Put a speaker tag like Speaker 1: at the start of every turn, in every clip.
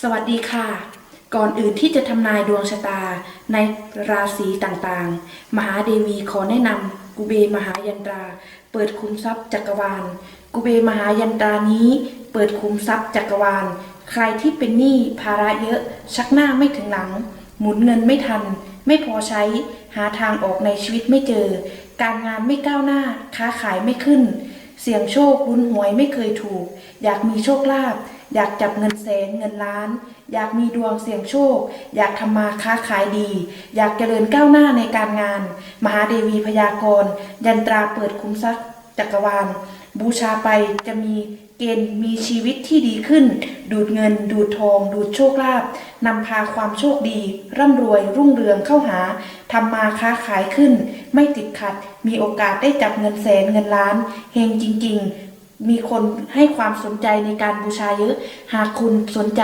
Speaker 1: สวัสดีค่ะ ก่อนอื่นที่จะทำนายดวงชะตาในราศีต่างๆ มหาเดวีขอแนะนำกุเบมหายันตรา เปิดคุมทรัพย์จักรวาล กุเบมหายันตรานี้ เปิดคุมทรัพย์จักรวาล ใครที่เป็นหนี้ภาระเยอะ ชักหน้าไม่ถึงหลัง หมุนเงินไม่ทัน ไม่พอใช้ หาทางออกในชีวิตไม่เจอ การงานไม่ก้าวหน้า ค้าขายไม่ขึ้น เสี่ยงโชคลุ้นหวยไม่เคยถูก อยากมีโชคลาภ อยากจับเงินแสนเงินล้าน อยากมีดวงเสี่ยงโชค อยากทำมาค้าขายดี อยากเจริญก้าวหน้าในการงาน มหาเดวีพยากรยันตราเปิดคุ้มทรัพย์จักรวาล บูชาไปจะมีเกณฑ์มีชีวิตที่ดีขึ้น ดูดเงิน ดูดทอง ดูดโชคลาภนำพาความโชคดี ร่ำรวยรุ่งเรืองเข้าหาทำมาค้าขายขึ้น ไม่ติดขัด มีโอกาสได้จับเงินแสนเงินล้านเฮงจริง ๆ มีคนให้ความสนใจในการบูชาเยอะ หากคุณสนใจ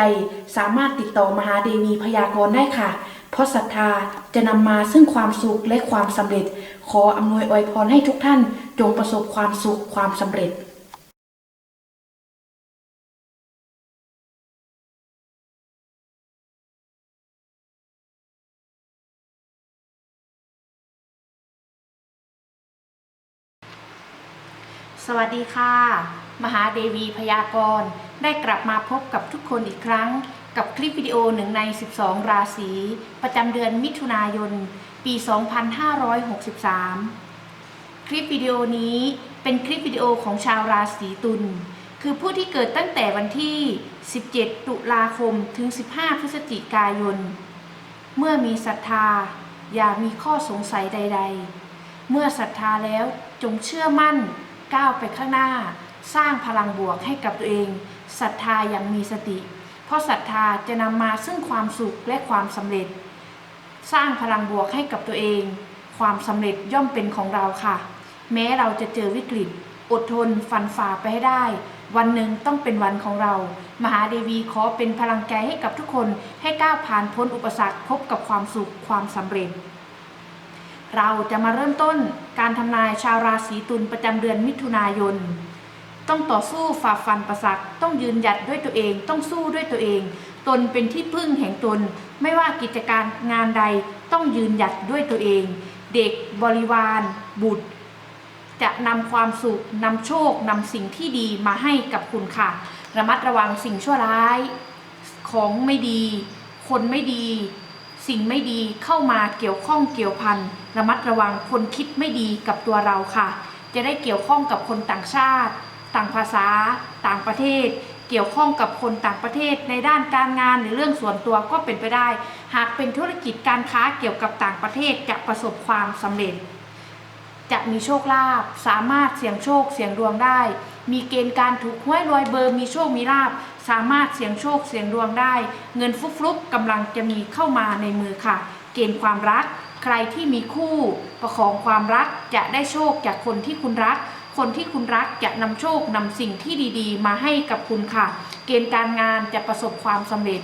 Speaker 1: สามารถติดต่อมหาเดวีพยากรณ์ได้ค่ะ เพราะศรัทธาจะนำมาซึ่งความสุขและความสำเร็จ ขออำนวยอวยพรให้ทุกท่านจงประสบความสุขความสำเร็จ สวัสดีค่ะ มหาเดวีพยากรณ์ได้กลับมาพบกับทุกคนอีกครั้ง กับคลิปวิดีโอหนึ่งใน 12 ราศี ประจำเดือนมิถุนายน ปี 2563 คลิปวิดีโอนี้เป็นคลิปวิดีโอของชาวราศีตุลคือผู้ที่เกิดตั้งแต่วันที่ 17 ตุลาคมถึง 15 พฤศจิกายน เมื่อมีศรัทธา อย่ามีข้อสงสัยใด ๆ เมื่อศรัทธาแล้วจงเชื่อมั่น ก้าวไปข้างหน้า สร้างพลังบวกให้กับตัวเองศรัทธาอย่างมีสติ เพราะศรัทธาจะนำมาซึ่งความสุขและความสำเร็จ สร้างพลังบวกให้กับตัวเอง ความสำเร็จย่อมเป็นของเราค่ะ แม้เราจะเจอวิกฤต อดทนฟันฝ่าไปให้ได้ วันหนึ่งต้องเป็นวันของเรา มหาเดวีขอเป็นพลังใจให้กับทุกคนให้ก้าวผ่านพ้นอุปสรรคพบกับความสุขความสำเร็จ เราจะมาเริ่มต้นการทำนายชาวราศีตุลประจำเดือนมิถุนายน ต้องต่อสู้ฝ่าฟันประสักต้องยืนหยัดด้วยตัวเอง ต้องสู้ด้วยตัวเอง ตนเป็นที่พึ่งแห่งตน ไม่ว่ากิจการงานใดต้องยืนหยัดด้วยตัวเอง เด็กบริวาร บุตร จะนำความสุขนำโชคนำสิ่งที่ดีมาให้กับคุณค่ะ ระมัดระวังสิ่งชั่วร้าย ของไม่ดี คนไม่ดี สิ่งไม่ดีเข้ามาเกี่ยวข้องเกี่ยวพันระมัดระวังคนคิดไม่ดีกับตัวเราค่ะ จะได้เกี่ยวข้องกับคนต่างชาติ ต่างภาษา ต่างประเทศ เกี่ยวข้องกับคนต่างประเทศ ในด้านการงานหรือเรื่องส่วนตัวก็เป็นไปได้ หากเป็นธุรกิจการค้าเกี่ยวกับต่างประเทศจะประสบความสำเร็จ จะมีโชคลาภสามารถเสี่ยงโชคเสี่ยงดวงได้ มีเกณฑ์การถูกหวยรวยเบอร์มีโชคมีลาภ สามารถเสี่ยงโชคเสี่ยงดวงได้ เงินฟุกฟุกกำลังจะมีเข้ามาในมือค่ะ เกณฑ์ความรัก ใครที่มีคู่ประคองความรักจะได้โชคจากคนที่คุณรัก คนที่คุณรักจะนำโชคนำสิ่งที่ดี ๆ มาให้กับคุณค่ะ เกณฑ์การงานจะประสบความสำเร็จ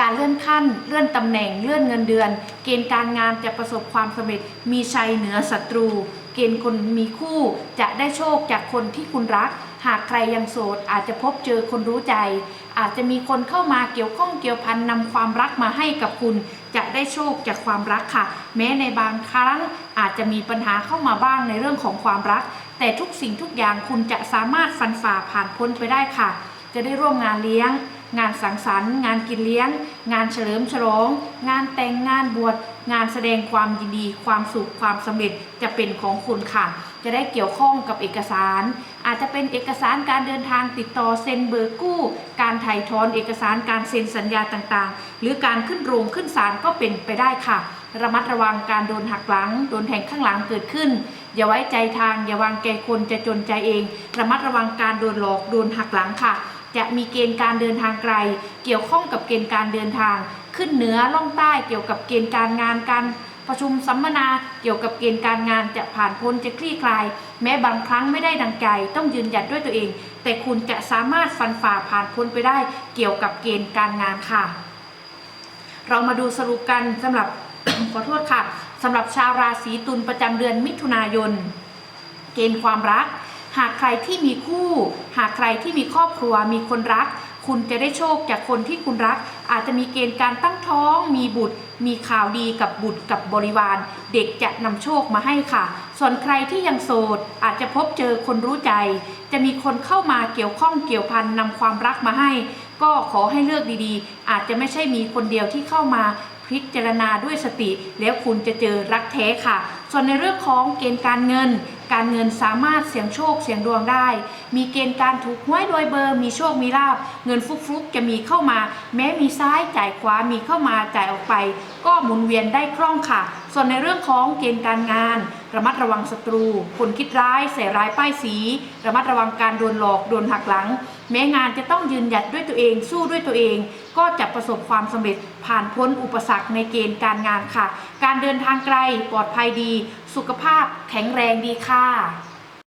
Speaker 1: การเลื่อนขั้น เลื่อนตำแหน่ง เลื่อนเงินเดือน เกณฑ์การงานจะประสบความสำเร็จ มีชัยเหนือศัตรู เกณฑ์คนมีคู่จะได้โชคจากคนที่คุณรัก หากใครยังโสดอาจจะพบเจอคนรู้ใจ อาจจะมีคนเข้ามาเกี่ยวข้องเกี่ยวพันนำความรักมาให้กับคุณ จะได้โชคจากความรักค่ะ แม้ในบางครั้งอาจจะมีปัญหาเข้ามาบ้างในเรื่องของความรัก แต่ทุกสิ่งทุกอย่างคุณจะสามารถฟันฝ่าผ่านพ้นไปได้ค่ะ จะได้ร่วมงานเลี้ยงงานสังสรรค์ งานกินเลี้ยง งานเฉลิมฉลอง งานแต่งงานบวช งานแสดงความยินดี ความสุข ความสำเร็จจะเป็นของคุณค่ะ จะได้เกี่ยวข้องกับเอกสาร อาจจะเป็นเอกสารการเดินทางติดต่อเซ็นเบอร์กู้ การถ่ายถอนเอกสารการเซ็นสัญญาต่างๆ หรือการขึ้นโรงขึ้นศาลก็เป็นไปได้ค่ะ ระมัดระวังการโดนหักหลัง โดนแทงข้างหลังเกิดขึ้น อย่าไว้ใจทาง อย่าวางใจคนจะจนใจเอง ระมัดระวังการโดนหลอกโดนหักหลังค่ะจะมีเกณฑ์การเดินทางไกล เกี่ยวข้องกับเกณฑ์การเดินทาง ขึ้นเหนือล่องใต้เกี่ยวกับเกณฑ์การงานการ ประชุมสัมมนาเกี่ยวกับเกณฑ์การงานจะผ่านพ้นจะคลี่คลาย แม้บางครั้งไม่ได้ดังใจ ต้องยืนหยัดด้วยตัวเอง แต่คุณจะสามารถฟันฝ่าผ่านพ้นไปได้ เกี่ยวกับเกณฑ์การงานค่ะ เรามาดูสรุปกันสำหรับขอโทษค่ะสำหรับชาวราศีตุลประจำเดือนมิถุนายน เกณฑ์ความรัก หากใครที่มีคู่ หากใครที่มีครอบครัวมีคนรัก คุณจะได้โชคจากคนที่คุณรัก อาจจะมีเกณฑ์การตั้งท้อง มีบุตร มีข่าวดีกับบุตรกับบริวาร เด็กจะนำโชคมาให้ค่ะ ส่วนใครที่ยังโสด อาจจะพบเจอคนรู้ใจ จะมีคนเข้ามาเกี่ยวข้องเกี่ยวพันนำความรักมาให้ ก็ขอให้เลือกดีๆ อาจจะไม่ใช่มีคนเดียวที่เข้ามาพิจารณาด้วยสติ แล้วคุณจะเจอรักแท้ค่ะ ส่วนในเรื่องของเกณฑ์การเงิน การเงินสามารถเสี่ยงโชคเสี่ยงดวงได้ มีเกณฑ์การถูกหวยโดยเบอร์ มีโชคมีลาบ เงินฟุกๆจะมีเข้ามา แม้มีซ้ายจ่ายขวา มีเข้ามาจ่ายออกไป ก็หมุนเวียนได้คล่องค่ะ ส่วนในเรื่องของเกณฑ์การงาน ระมัดระวังศัตรู คนคิดร้ายใส่ร้ายป้ายสี ระมัดระวังการโดนหลอก โดนหักหลัง แม้งานจะต้องยืนหยัดด้วยตัวเอง สู้ด้วยตัวเอง ก็จะประสบความสำเร็จผ่านพ้นอุปสรรคในเกณฑ์การงานค่ะ การเดินทางไกลปลอดภัยดี สุขภาพแข็งแรงดีค่ะ